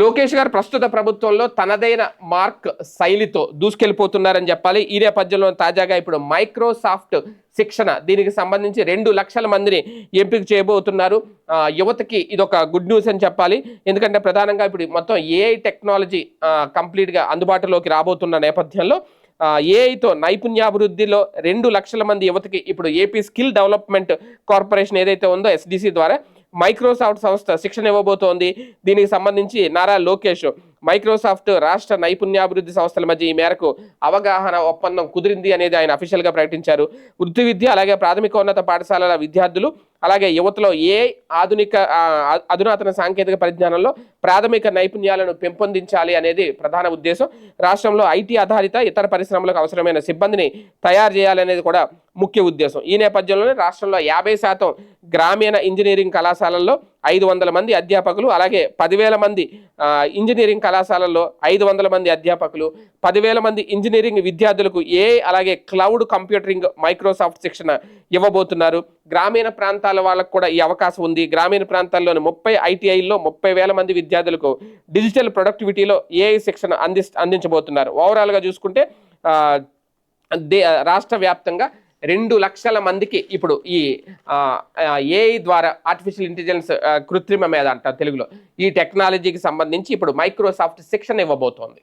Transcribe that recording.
లోకేష్ గారు ప్రస్తుత ప్రభుత్వంలో తనదైన మార్క్ శైలితో దూసుకెళ్ళిపోతున్నారని చెప్పాలి. ఈ నేపథ్యంలో తాజాగా ఇప్పుడు మైక్రోసాఫ్ట్ శిక్షణ దీనికి సంబంధించి రెండు లక్షల మందిని ఎంపిక చేయబోతున్నారు. యువతకి ఇదొక గుడ్ న్యూస్ అని చెప్పాలి. ఎందుకంటే ప్రధానంగా ఇప్పుడు మొత్తం ఏఐ టెక్నాలజీ కంప్లీట్గా అందుబాటులోకి రాబోతున్న నేపథ్యంలో ఏఐతో నైపుణ్యాభివృద్ధిలో రెండు లక్షల మంది యువతకి ఇప్పుడు ఏపీ స్కిల్ డెవలప్మెంట్ కార్పొరేషన్ ఏదైతే ఉందో ఎస్డిసి ద్వారా మైక్రోసాఫ్ట్ సంస్థ శిక్షణ ఇవ్వబోతోంది. దీనికి సంబంధించి నారా లోకేష్ మైక్రోసాఫ్ట్ రాష్ట్ర నైపుణ్యాభివృద్ధి సంస్థల మధ్య ఈ మేరకు అవగాహన ఒప్పందం కుదిరింది అనేది ఆయన అఫీషియల్గా ప్రకటించారు. వృత్తి విద్య అలాగే ప్రాథమికోన్నత పాఠశాలల విద్యార్థులు అలాగే యువతలో ఏ ఆధునిక అధునాతన సాంకేతిక పరిజ్ఞానంలో ప్రాథమిక నైపుణ్యాలను పెంపొందించాలి అనేది ప్రధాన ఉద్దేశం. రాష్ట్రంలో ఐటీ ఆధారిత ఇతర పరిశ్రమలకు అవసరమైన సిబ్బందిని తయారు చేయాలనేది కూడా ముఖ్య ఉద్దేశం. ఈ నేపథ్యంలోనే రాష్ట్రంలో యాభై శాతం గ్రామీణ ఇంజనీరింగ్ కళాశాలల్లో ఐదు వందల మంది అధ్యాపకులు అలాగే పదివేల మంది ఇంజనీరింగ్ కళాశాలల్లో ఐదు వందల మంది అధ్యాపకులు పదివేల మంది ఇంజనీరింగ్ విద్యార్థులకు ఏ అలాగే క్లౌడ్ కంప్యూటరింగ్ మైక్రోసాఫ్ట్ శిక్షణ ఇవ్వబోతున్నారు. గ్రామీణ ప్రాంతాల వాళ్ళకు కూడా ఈ అవకాశం ఉంది. గ్రామీణ ప్రాంతాల్లోని ముప్పై ఐటీఐల్లో ముప్పై వేల మంది విద్యార్థులకు డిజిటల్ ప్రొడక్టివిటీలో ఏఐ శిక్షణ అంది అందించబోతున్నారు. ఓవరాల్గా చూసుకుంటే దే రాష్ట్ర వ్యాప్తంగా రెండు లక్షల మందికి ఇప్పుడు ఈ ఏఐ ద్వారా ఆర్టిఫిషియల్ ఇంటెలిజెన్స్ కృత్రిమ మీద అంటారు తెలుగులో? ఈ టెక్నాలజీకి సంబంధించి ఇప్పుడు మైక్రోసాఫ్ట్ శిక్షణ ఇవ్వబోతోంది.